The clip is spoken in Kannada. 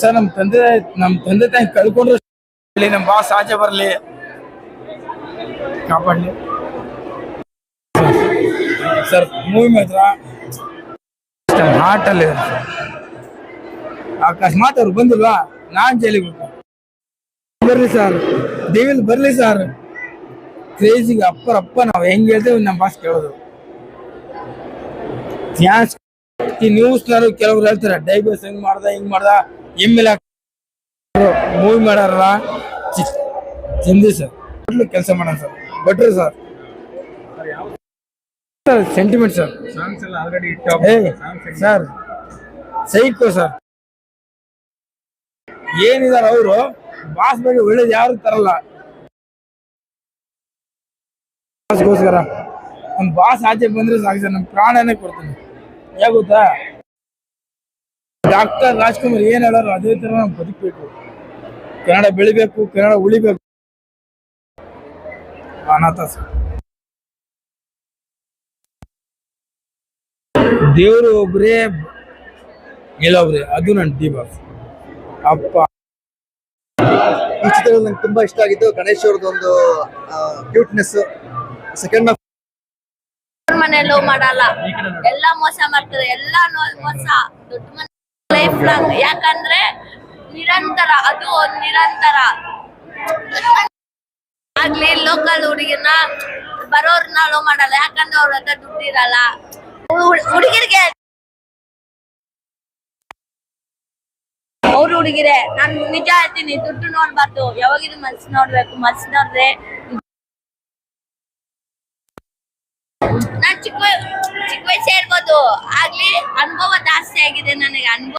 ಸೊ ನಮ್ ತಂದೆ ನಮ್ಮ ತಂದೆ ತಾಯಿ ಕಳ್ಕೊಂಡ್ರು ನಮ್ಮ ಬಾಸ್ ಆಚೆ ಬರಲಿ. ಕಾಪಾಡ್ಲಿ. ಸರ್ ಮೂವಿ ಮಾತ್ರ. ಹಾರ್ಟಲ್ಲಿ ಅಕಸ್ಮಾತ್ ಅವ್ರು ಬಂದಿಲ್ವಾ? ನಾನ್ ಜೈಲಿಗೆ ಬರ್ಲಿ ಸರ್ ದೇವಿಲ್ ಬರ್ಲಿ ಸರ್ ಕ್ರೇಜಿಗೆ ಅಪ್ಪರಪ್ಪ, ನಾವು ಹೆಂಗ್ ಹೇಳ್ತೇವೆ ನಮ್ಮ ಬಾಸ್ ಕೇಳೋದು. ಚಾನ್ಸ್ ಈ ನ್ಯೂಸ್ನವರು ಕೆಲವ್ರು ಹೇಳ್ತಾರೆ ಡೈವರ್ಸ್ ಹೆಂಗ್ ಮಾಡ್ದ ಹಿಂಗ್ ಮಾಡ್ದ ಎಂ ಎಲ್ ಮೂವಿ ಮಾಡಾರಲ್ಲ ಚಂದಿ ಸರ್ ಕೆಲಸ ಮಾಡೋಣ sir buttery sir. Sir sentiment sir. Sir psycho sir. ಏನಿದಾರ ಅವರು ಬಾಸ್ ಬಗ್ಗೆ ಒಳ್ಳೇದು ಯಾರು ತರಲ್ಲ. ಬಾಸ್ಗೋಸ್ಕರ ನಮ್ ಬಾಸ್ ಆಚೆ ಬಂದ್ರೆ ಸಾಕು ಸರ್ ನಮ್ ಪ್ರಾಣನೇ ಕೊಡ್ತೀನಿ. ಯಾಕೆ ಗೊತ್ತಾ ಡಾಕ್ಟರ್ ರಾಜ್ಕುಮಾರ್ ಏನ್ ಹೇಳೋರು ಅದೇ ತರ ನಾವು ಬದುಕಬೇಕು. ಕನ್ನಡ ಬೆಳಿಬೇಕು, ಕನ್ನಡ ಉಳಿಬೇಕು. ಅನಾಥ ದೇವರು ಒಬ್ರೇ ಎಲ್ಲೊಬ್ರೆ ಅದು ನನ್ನ ಡಿ ಬಾಸ್ ಅಪ್ಪ. ಈ ಚಿತ್ರದಲ್ಲಿ ನಂಗೆ ತುಂಬಾ ಇಷ್ಟ ಆಗಿತ್ತು ಗಣೇಶ್ ಅವ್ರದ್ದು ಒಂದು ಕ್ಯೂಟ್ನೆಸ್ ಸೆಕೆಂಡ್ ಮನೆಯಲ್ಲೂ ಮಾಡಲ್ಲ. ಎಲ್ಲ ಮೋಸ ಮಾಡ್ತಾರೆ. ಎಲ್ಲ ಮೋಸ. ದೊಡ್ಡ ಮನೆ ಲೈಫ್ ಲಾಂಗ್ ಯಾಕಂದ್ರೆ ನಿರಂತರ, ಅದು ನಿರಂತರ. ಆಗ್ಲಿ ಲೋಕಲ್ ಹುಡುಗಿನ ಬರೋರ್ನ ಲೋ ಮಾಡಲ್ಲ. ಯಾಕಂದ್ರೆ ಅವ್ರ ಹತ್ರ ದುಡ್ಡಿರಲ್ಲ ಹುಡುಗಿರಿಗೆ ಅವ್ರು ಹುಡುಗಿರೆ, ನಾನ್ ನಿಜ ಹೇಳ್ತೀನಿ, ದುಡ್ಡು ನೋಡ್ಬಾರ್ದು. ಯಾವಾಗಿದ್ರು ಮನ್ಸು ನೋಡ್ಬೇಕು. ಮನ್ಸು ನೋಡ್ರೆ ನಾನ್ ಚಿಕ್ಕ ಚಿಕ್ಕ ವಯಸ್ಸೇ ಇರ್ಬೋದು. ಆಗ್ಲಿ ಅನುಭವ ಜಾಸ್ತಿ ಆಗಿದೆ ನನಗೆ. ಅನುಭವ